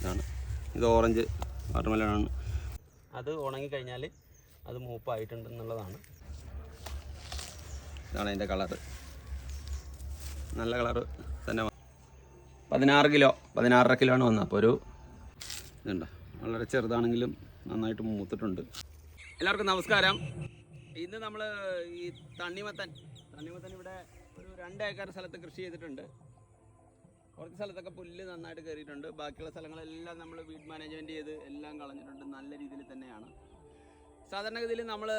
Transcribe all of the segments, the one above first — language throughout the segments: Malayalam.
ഇതാണ്. ഇത് ഓറഞ്ച് വാട്ടർമെലനാണ് അത് ഉണങ്ങിക്കഴിഞ്ഞാൽ അത് മൂപ്പായിട്ടുണ്ടെന്നുള്ളതാണ്. ഇതാണ് അതിന്റെ കളർ നല്ല കളറ് തന്നെ പതിനാറ് കിലോ പതിനാറര കിലോ ആണ് വന്നത്. അപ്പോൾ ഒരു ഇതുണ്ട്. വളരെ ചെറുതാണെങ്കിലും നന്നായിട്ട് മൂത്തിട്ടുണ്ട്. എല്ലാവർക്കും നമസ്കാരം. ഇന്ന് നമ്മൾ ഈ തണ്ണിമത്തൻ തണ്ണിമത്തൻ ഇവിടെ ഒരു രണ്ട് ഏക്കർ സ്ഥലത്ത് കൃഷി ചെയ്തിട്ടുണ്ട്. കുറച്ച് സ്ഥലത്തൊക്കെ പുല്ല് നന്നായിട്ട് കയറിയിട്ടുണ്ട്. ബാക്കിയുള്ള സ്ഥലങ്ങളെല്ലാം നമ്മൾ വീട് മാനേജ്മെന്റ് ചെയ്ത് എല്ലാം കളഞ്ഞിട്ടുണ്ട്. നല്ല രീതിയിൽ തന്നെയാണ്. സാധാരണഗതിയിൽ നമ്മൾ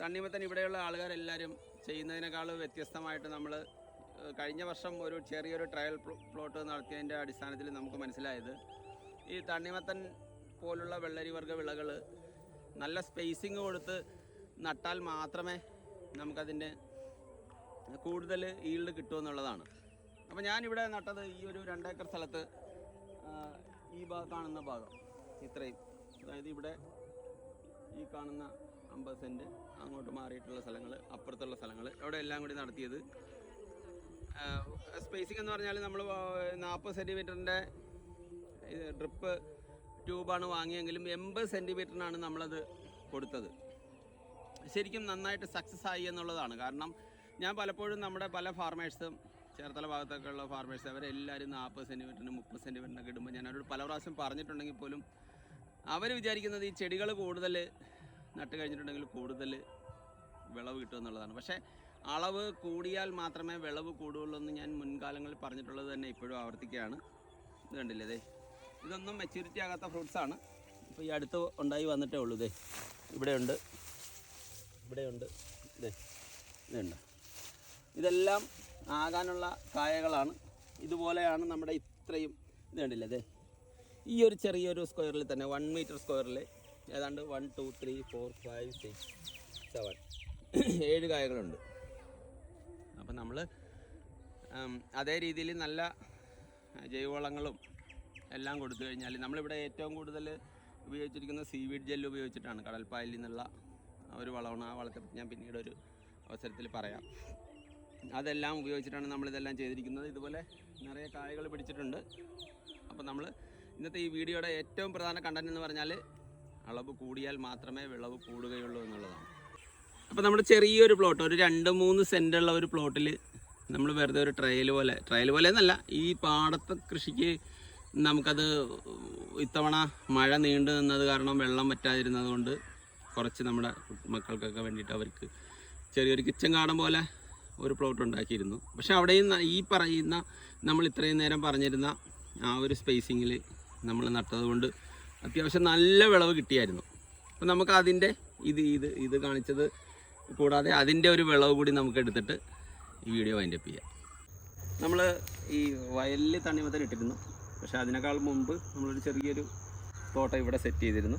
തണ്ണിമത്തൻ ഇവിടെയുള്ള ആൾക്കാരെല്ലാവരും ചെയ്യുന്നതിനേക്കാൾ വ്യത്യസ്തമായിട്ട് നമ്മൾ കഴിഞ്ഞ വർഷം ഒരു ചെറിയൊരു ട്രയൽ പ്ലോട്ട് നടത്തിയതിന്റെ അടിസ്ഥാനത്തിൽ നമുക്ക് മനസ്സിലായത് ഈ തണ്ണിമത്തൻ പോലുള്ള വെള്ളരി വർഗ വിളകൾ നല്ല സ്പേസിങ് കൊടുത്ത് നട്ടാൽ മാത്രമേ നമുക്കതിന്റെ കൂടുതൽ ഈൽഡ് കിട്ടുമെന്നുള്ളതാണ് അപ്പോൾ ഞാനിവിടെ നട്ടത് ഈ ഒരു രണ്ടേക്കർ സ്ഥലത്ത് ഈ ഭാഗം കാണുന്ന ഭാഗം ഇത്രയും. അതായത് ഇവിടെ ഈ കാണുന്ന അമ്പത് സെന്റ് അങ്ങോട്ട് മാറിയിട്ടുള്ള സ്ഥലങ്ങൾ അപ്പുറത്തുള്ള സ്ഥലങ്ങൾ അവിടെ എല്ലാം കൂടി നടത്തിയത്. സ്പേസിംഗ് എന്ന് പറഞ്ഞാൽ നമ്മൾ നാൽപ്പത് സെന്റിമീറ്ററിന്റെ ഡ്രിപ്പ് ട്യൂബാണ് വാങ്ങിയെങ്കിലും എൺപത് സെന്റിമീറ്ററിനാണ് നമ്മളത് കൊടുത്തത്. ശരിക്കും നന്നായിട്ട് സക്സസ് ആയി എന്നുള്ളതാണ്. കാരണം ഞാൻ പലപ്പോഴും നമ്മുടെ പല ഫാർമേഴ്സും ചേർത്തല ഭാഗത്തൊക്കെയുള്ള ഫാർമേഴ്സ് അവരെല്ലാവരും നാൽപ്പത് സെന്റിമീറ്ററിന് മുപ്പത് സെന്റിമീറ്ററിനൊക്കെ ഇടുമ്പോൾ ഞാൻ അവരോട് പല പ്രാവശ്യം പറഞ്ഞിട്ടുണ്ടെങ്കിൽ പോലും അവർ വിചാരിക്കുന്നത് ഈ ചെടികൾ കൂടുതൽ നട്ട് കഴിഞ്ഞിട്ടുണ്ടെങ്കിൽ കൂടുതൽ വിളവ് കിട്ടുമെന്നുള്ളതാണ് പക്ഷേ അളവ് കൂടിയാൽ മാത്രമേ വിളവ് കൂടുകയുള്ളൂ എന്ന് ഞാൻ മുൻകാലങ്ങളിൽ പറഞ്ഞിട്ടുള്ളത് തന്നെ ഇപ്പോഴും ആവർത്തിക്കുകയാണ്. ഇത് കണ്ടില്ലേ ദേ? ഇതൊന്നും മെച്യൂരിറ്റി ആകാത്ത ഫ്രൂട്ട്സാണ് ഇപ്പോൾ ഈ അടുത്ത് ഉണ്ടായി വന്നിട്ടേ ഉള്ളൂ ഇതേ ഇവിടെയുണ്ട് ഇവിടെയുണ്ട് ഇതേ ഇതുണ്ട്. ഇതെല്ലാം ആകാനുള്ള കായകളാണ്. ഇതുപോലെയാണ് നമ്മുടെ ഇത്രയും ഇത് കണ്ടില്ലേ അതെ ഈ ഒരു ചെറിയൊരു സ്ക്വയറിൽ തന്നെ വൺ മീറ്റർ സ്ക്വയറിൽ ഏതാണ്ട് one two three four five six seven ഏഴ് കായകളുണ്ട്. അപ്പം നമ്മൾ അതേ രീതിയിൽ നല്ല ജൈവവളങ്ങളും എല്ലാം കൊടുത്തു കഴിഞ്ഞാൽ നമ്മളിവിടെ ഏറ്റവും കൂടുതൽ ഉപയോഗിച്ചിരിക്കുന്ന സീവീഡ് ജെല്ല് ഉപയോഗിച്ചിട്ടാണ് കടൽപ്പായലിൽ നിന്നുള്ള ഒരു വളമാണ് ആ വളത്തെപ്പറ്റി ഞാൻ പിന്നീട് ഒരു അവസരത്തിൽ പറയാം. അതെല്ലാം ഉപയോഗിച്ചിട്ടാണ് നമ്മളിതെല്ലാം ചെയ്തിരിക്കുന്നത്. ഇതുപോലെ നിറയെ കായകൾ പിടിച്ചിട്ടുണ്ട്. അപ്പോൾ നമ്മൾ ഇന്നത്തെ ഈ വീഡിയോയുടെ ഏറ്റവും പ്രധാന കണ്ടന്റ് എന്ന് പറഞ്ഞാൽ അളവ് കൂടിയാൽ മാത്രമേ വിളവ് കൂടുകയുള്ളൂ എന്നുള്ളതാണ്. അപ്പോൾ നമ്മുടെ ചെറിയൊരു പ്ലോട്ട് ഒരു രണ്ട് മൂന്ന് സെന്റുള്ള ഒരു പ്ലോട്ടിൽ നമ്മൾ വെറുതെ ഒരു ട്രയൽ പോലെ ട്രയൽ പോലെ എന്നല്ല ഈ പാടത്തെ കൃഷിക്ക് നമുക്കത് ഇത്തവണ മഴ നീണ്ടു നിന്നത് കാരണം വെള്ളം വറ്റാതിരുന്നത് കൊണ്ട് കുറച്ച് നമ്മുടെ മക്കൾക്കൊക്കെ വേണ്ടിയിട്ട് അവർക്ക് ചെറിയൊരു കിച്ചൻ ഗാർഡൻ പോലെ ഒരു പ്ലോട്ട് ഉണ്ടാക്കിയിരുന്നു. പക്ഷെ അവിടെയും ഈ പറയുന്ന നമ്മൾ ഇത്രയും നേരം പറഞ്ഞിരുന്ന ആ ഒരു സ്പേസിങ്ങിൽ നമ്മൾ നട്ടത് കൊണ്ട് അത്യാവശ്യം നല്ല വിളവ് കിട്ടിയായിരുന്നു. അപ്പോൾ നമുക്ക് അതിന്റെ ഇത് ഇത് ഇത് കാണിച്ചത് കൂടാതെ അതിന്റെ ഒരു വിളവ് കൂടി നമുക്ക് എടുത്തിട്ട് ഈ വീഡിയോ വൈൻഡപ്പ് ചെയ്യാം. നമ്മൾ ഈ വയലിൽ തണ്ണിമത്തൻ ഇട്ടിരുന്നു. പക്ഷേ അതിനേക്കാൾ മുമ്പ് നമ്മളൊരു ചെറിയൊരു തോട്ടം ഇവിടെ സെറ്റ് ചെയ്തിരുന്നു.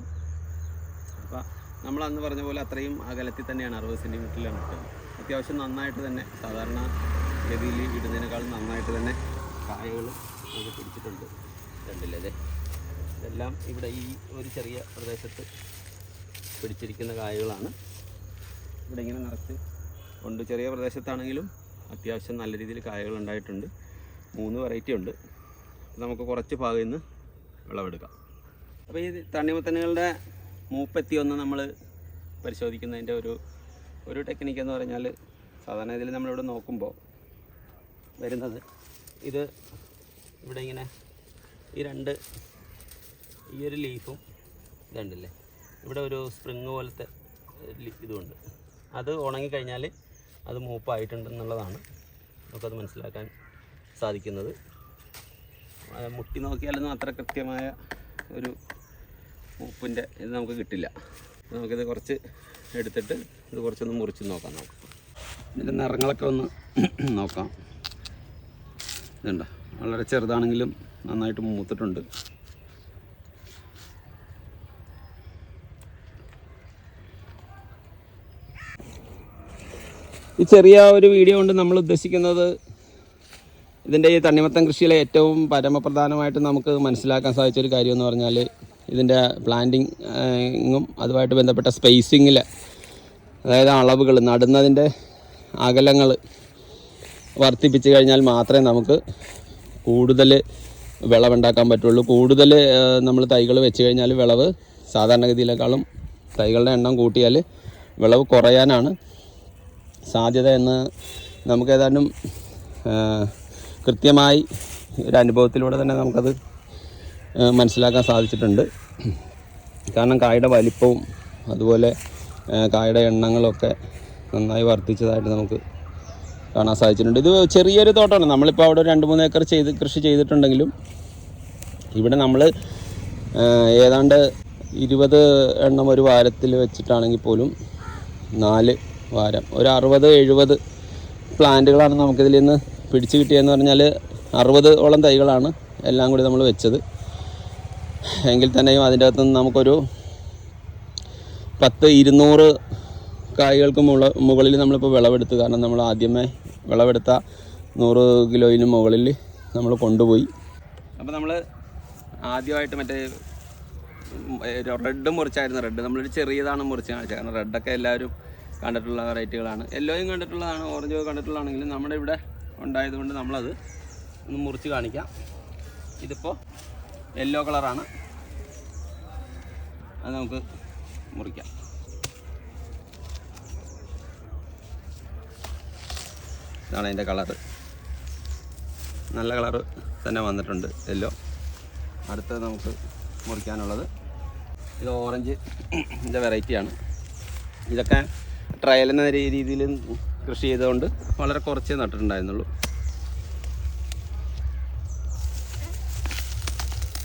അപ്പോൾ നമ്മൾ അന്ന് പറഞ്ഞ പോലെ അത്രയും അകലത്തിൽ തന്നെയാണ് അറുപത് സെന്റിമീറ്ററിലാണ് ഇട്ടത് അത്യാവശ്യം നന്നായിട്ട് തന്നെ സാധാരണ ഗതിയിൽ ഇടുന്നതിനേക്കാളും നന്നായിട്ട് തന്നെ കായകൾ നമുക്ക് പിടിച്ചിട്ടുണ്ട്. കണ്ടില്ലേ അതെ ഇതെല്ലാം ഇവിടെ ഈ ഒരു ചെറിയ പ്രദേശത്ത് പിടിച്ചിരിക്കുന്ന കായകളാണ്. ഇവിടെ ഇങ്ങനെ നിറച്ച് ഉണ്ട്. ചെറിയ പ്രദേശത്താണെങ്കിലും അത്യാവശ്യം നല്ല രീതിയിൽ കായകൾ ഉണ്ടായിട്ടുണ്ട്. മൂന്ന് വെറൈറ്റി ഉണ്ട്. നമുക്ക് കുറച്ച് ഭാഗത്ത് നിന്ന് വിളവെടുക്കാം. അപ്പോൾ ഈ തണ്ണിമത്തനുകളുടെ മൂപ്പെത്തി ഒന്ന് നമ്മൾ പരിശോധിക്കുന്നതിന്റെ ഒരു ഒരു ടെക്നിക്ക് എന്ന് പറഞ്ഞാൽ സാധാരണ ഇതിൽ നമ്മളിവിടെ നോക്കുമ്പോൾ വരുന്നത് ഇത് ഇവിടെ ഇങ്ങനെ ഈ രണ്ട് ഈ ഒരു ലീഫും ഇതുണ്ടല്ലേ? ഇവിടെ ഒരു സ്പ്രിങ് പോലത്തെ ഇതുമുണ്ട് അത് ഉണങ്ങിക്കഴിഞ്ഞാൽ അത് മൂപ്പായിട്ടുണ്ടെന്നുള്ളതാണ് നമുക്കത് മനസ്സിലാക്കാൻ സാധിക്കുന്നത്. മുട്ടി നോക്കിയാലൊന്നും അത്ര കൃത്യമായ ഒരു ഉപ്പിന്റെ ഇത് നമുക്ക് കിട്ടില്ല. നമുക്കിത് കുറച്ച് എടുത്തിട്ട് ഇത് കുറച്ചൊന്ന് മുറിച്ച് നോക്കാം നമുക്ക്. ഇതിന്റെ നിറങ്ങളൊക്കെ ഒന്ന് നോക്കാം. ഇതുണ്ട? വളരെ ചെറുതാണെങ്കിലും നന്നായിട്ട് മൂത്തിട്ടുണ്ട്. ഈ ചെറിയ ഒരു വീഡിയോ കൊണ്ട് നമ്മൾ ഉദ്ദേശിക്കുന്നത് ഇതിന്റെ ഈ തണ്ണിമത്തം കൃഷിയിലെ ഏറ്റവും പരമപ്രധാനമായിട്ട് നമുക്ക് മനസ്സിലാക്കാൻ സാധിച്ച ഒരു എന്ന് പറഞ്ഞാൽ ഇതിന്റെ പ്ലാന്റിങ്ങും അതുമായിട്ട് ബന്ധപ്പെട്ട സ്പേസിങ്ങിൽ അതായത് അളവുകൾ നടുന്നതിന്റെ അകലങ്ങൾ വർദ്ധിപ്പിച്ചു കഴിഞ്ഞാൽ മാത്രമേ നമുക്ക് കൂടുതൽ വിളവുണ്ടാക്കാൻ പറ്റുള്ളൂ. കൂടുതൽ നമ്മൾ തൈകൾ വെച്ച് കഴിഞ്ഞാൽ വിളവ് സാധാരണഗതിയിലേക്കാളും തൈകളുടെ എണ്ണം കൂട്ടിയാൽ വിളവ് കുറയാനാണ് സാധ്യത എന്ന് നമുക്ക് ഏതാണ്ടും കൃത്യമായി ഒരു അനുഭവത്തിലൂടെ തന്നെ നമുക്കത് മനസ്സിലാക്കാൻ സാധിച്ചിട്ടുണ്ട്. കാരണം കായുടെ വലിപ്പവും അതുപോലെ കായുടെ എണ്ണങ്ങളൊക്കെ നന്നായി വർദ്ധിച്ചതായിട്ട് നമുക്ക് കാണാൻ സാധിച്ചിട്ടുണ്ട്. ഇത് ചെറിയൊരു തോട്ടമാണ് നമ്മളിപ്പോൾ അവിടെ രണ്ട് മൂന്ന് ഏക്കർ ചെയ്ത് കൃഷി ചെയ്തിട്ടുണ്ടെങ്കിലും ഇവിടെ നമ്മൾ ഏതാണ്ട് ഇരുപത് എണ്ണം ഒരു വാരത്തിൽ വെച്ചിട്ടാണെങ്കിൽ പോലും നാല് വാരം ഒരു അറുപത് എഴുപത് പ്ലാന്റുകളാണ് നമുക്കിതിൽ നിന്ന് പിടിച്ച് കിട്ടിയതെന്ന് പറഞ്ഞാൽ അറുപത് ഓളം തൈകളാണ് എല്ലാം കൂടി നമ്മൾ വെച്ചത്. എങ്കിൽ തന്നെയും അതിന്റെ അകത്തുനിന്ന് നമുക്കൊരു പത്ത് ഇരുന്നൂറ് കായ്കൾക്ക് മുള മുകളിൽ നമ്മളിപ്പോൾ വിളവെടുത്തു. കാരണം നമ്മൾ ആദ്യമേ വിളവെടുത്ത നൂറ് കിലോയിന് മുകളിൽ നമ്മൾ കൊണ്ടുപോയി. അപ്പോൾ നമ്മൾ ആദ്യമായിട്ട് മറ്റേ റെഡ് മുറിച്ചായിരുന്നു. റെഡ് നമ്മളൊരു ചെറിയതാണ് മുറിച്ച് കാണിച്ചത്. കാരണം റെഡൊക്കെ എല്ലാവരും കണ്ടിട്ടുള്ള വെറൈറ്റികളാണ്. യെല്ലോയും കണ്ടിട്ടുള്ളതാണ് ഓറഞ്ചും കണ്ടിട്ടുള്ളതാണെങ്കിലും നമ്മുടെ ഇവിടെ ഉണ്ടായതുകൊണ്ട് നമ്മളത് ഒന്ന് മുറിച്ച് കാണിക്കാം. ഇതിപ്പോൾ യെല്ലോ കളറാണ് അത് നമുക്ക് മുറിക്കാം. ഇതാണ് അതിന്റെ കളറ്. നല്ല കളറ് തന്നെ വന്നിട്ടുണ്ട് യെല്ലോ. അടുത്തത് നമുക്ക് മുറിക്കാനുള്ളത്. ഇത് ഓറഞ്ച് ഇതിന്റെ വെറൈറ്റിയാണ്. ഇതൊക്കെ ട്രയൽ എന്ന രീതിയിൽ കൃഷി ചെയ്തുകൊണ്ട് വളരെ കുറച്ചേ നട്ടിട്ടുണ്ടായിരുന്നുള്ളൂ.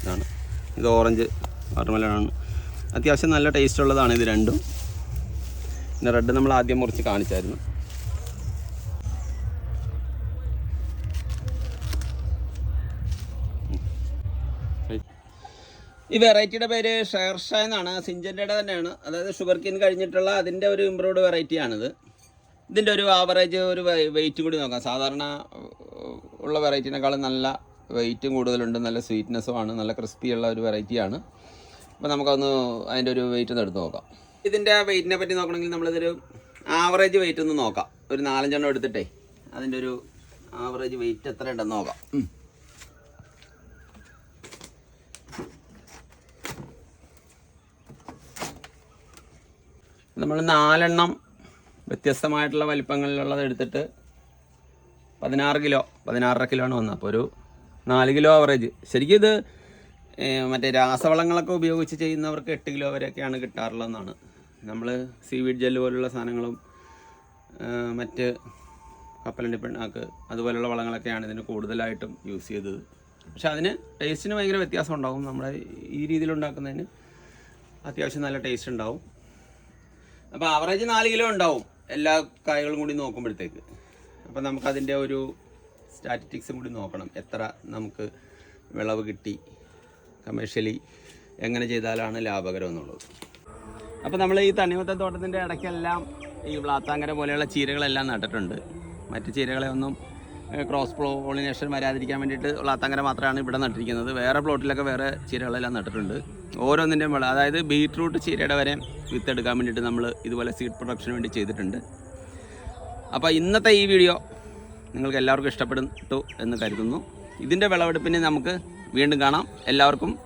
ഇതാണ്. ഇത് ഓറഞ്ച് വാട്ടർമെലനാണ് അത്യാവശ്യം നല്ല ടേസ്റ്റ് ഉള്ളതാണ് ഇത് രണ്ടും. പിന്നെ റെഡ് നമ്മൾ ആദ്യം മുറിച്ച് കാണിച്ചായിരുന്നു. ഈ വെറൈറ്റിയുടെ പേര് ഷെയർഷ എന്നാണ്. സിഞ്ചന്റെ തന്നെയാണ്. അതായത് ഷുഗർ കിൻ കഴിഞ്ഞിട്ടുള്ള അതിന്റെ ഒരു ഇമ്പ്രൂവ്ഡ് വെറൈറ്റിയാണിത് ഇതിന്റെ ഒരു ആവറേജ് ഒരു വെയിറ്റ് കൂടി നോക്കാം. സാധാരണ ഉള്ള വെറൈറ്റിനേക്കാളും നല്ല വെയിറ്റും കൂടുതലുണ്ട്. നല്ല സ്വീറ്റ്നെസ്സും ആണ്. നല്ല ക്രിസ്പിയുള്ള ഒരു വെറൈറ്റിയാണ് അപ്പോൾ നമുക്കൊന്ന് അതിന്റെ ഒരു വെയിറ്റ് ഒന്ന് എടുത്ത് നോക്കാം. ഇതിന്റെ വെയിറ്റിനെ പറ്റി നോക്കണമെങ്കിൽ നമ്മളിതൊരു ആവറേജ് വെയിറ്റ് ഒന്ന് നോക്കാം. ഒരു നാലഞ്ചെണ്ണം എടുത്തിട്ടേ അതിന്റെ ഒരു ആവറേജ് വെയിറ്റ് എത്ര ഉണ്ടെന്ന് നോക്കാം. നമ്മൾ നാലെണ്ണം വ്യത്യസ്തമായിട്ടുള്ള വലിപ്പങ്ങളിലുള്ളത് എടുത്തിട്ട് പതിനാറ് കിലോ പതിനാറര കിലോ ആണ് വന്നത്. അപ്പോൾ ഒരു നാല് കിലോ ആവറേജ് ശരിക്കും ഇത് മറ്റേ രാസവളങ്ങളൊക്കെ ഉപയോഗിച്ച് ചെയ്യുന്നവർക്ക് എട്ട് കിലോ വരെയൊക്കെയാണ് കിട്ടാറുള്ളതെന്നാണ്. നമ്മൾ സീവീഡ് ജെല്ല് പോലുള്ള സാധനങ്ങളും മറ്റ് കപ്പലണ്ടി പിണ്ണാക്ക് അതുപോലുള്ള വളങ്ങളൊക്കെയാണ് ഇതിന് കൂടുതലായിട്ടും യൂസ് ചെയ്തത്. പക്ഷെ അതിന് ടേസ്റ്റിന് ഭയങ്കര വ്യത്യാസം ഉണ്ടാകും നമ്മുടെ ഈ രീതിയിൽ ഉണ്ടാക്കുന്നതിന് അത്യാവശ്യം നല്ല ടേസ്റ്റ് ഉണ്ടാവും. അപ്പോൾ ആവറേജ് നാല് കിലോ ഉണ്ടാവും എല്ലാ കായകളും കൂടി നോക്കുമ്പോഴത്തേക്ക്. അപ്പോൾ നമുക്കതിന്റെ ഒരു സ്റ്റാറ്റിറ്റിക്സും കൂടി നോക്കണം. എത്ര നമുക്ക് വിളവ് കിട്ടി. കമേഴ്ഷ്യലി എങ്ങനെ ചെയ്താലാണ് ലാഭകരം എന്നുള്ളത് അപ്പോൾ നമ്മൾ ഈ തണ്ണിമത്തൻ തോട്ടത്തിന്റെ ഇടയ്ക്കെല്ലാം ഈ വ്ളാത്താങ്കര പോലെയുള്ള ചീരകളെല്ലാം നട്ടിട്ടുണ്ട്. മറ്റ് ചീരകളെ ഒന്നും ക്രോസ് പോളിനേഷൻ വരാതിരിക്കാൻ വേണ്ടിയിട്ട് വ്ളാത്താങ്കര മാത്രമാണ് ഇവിടെ നട്ടിരിക്കുന്നത്. വേറെ പ്ലോട്ടിലൊക്കെ വേറെ ചീരകളെല്ലാം നട്ടിട്ടുണ്ട്. ഓരോന്നിന്റെയും വിള അതായത് ബീട്രൂട്ട് ചീരയുടെ വരെ വിത്തെടുക്കാൻ വേണ്ടിയിട്ട് നമ്മൾ ഇതുപോലെ സീഡ് പ്രൊഡക്ഷന് വേണ്ടി ചെയ്തിട്ടുണ്ട്. അപ്പോൾ ഇന്നത്തെ ഈ വീഡിയോ നിങ്ങൾക്ക് എല്ലാവർക്കും ഇഷ്ടപ്പെടുന്നു എന്ന് കരുതുന്നു. ഇതിന്റെ വിളവെടുപ്പിന് നമുക്ക് വീണ്ടും കാണാം. എല്ലാവർക്കും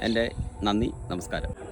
എന്റെ നന്ദി നമസ്കാരം.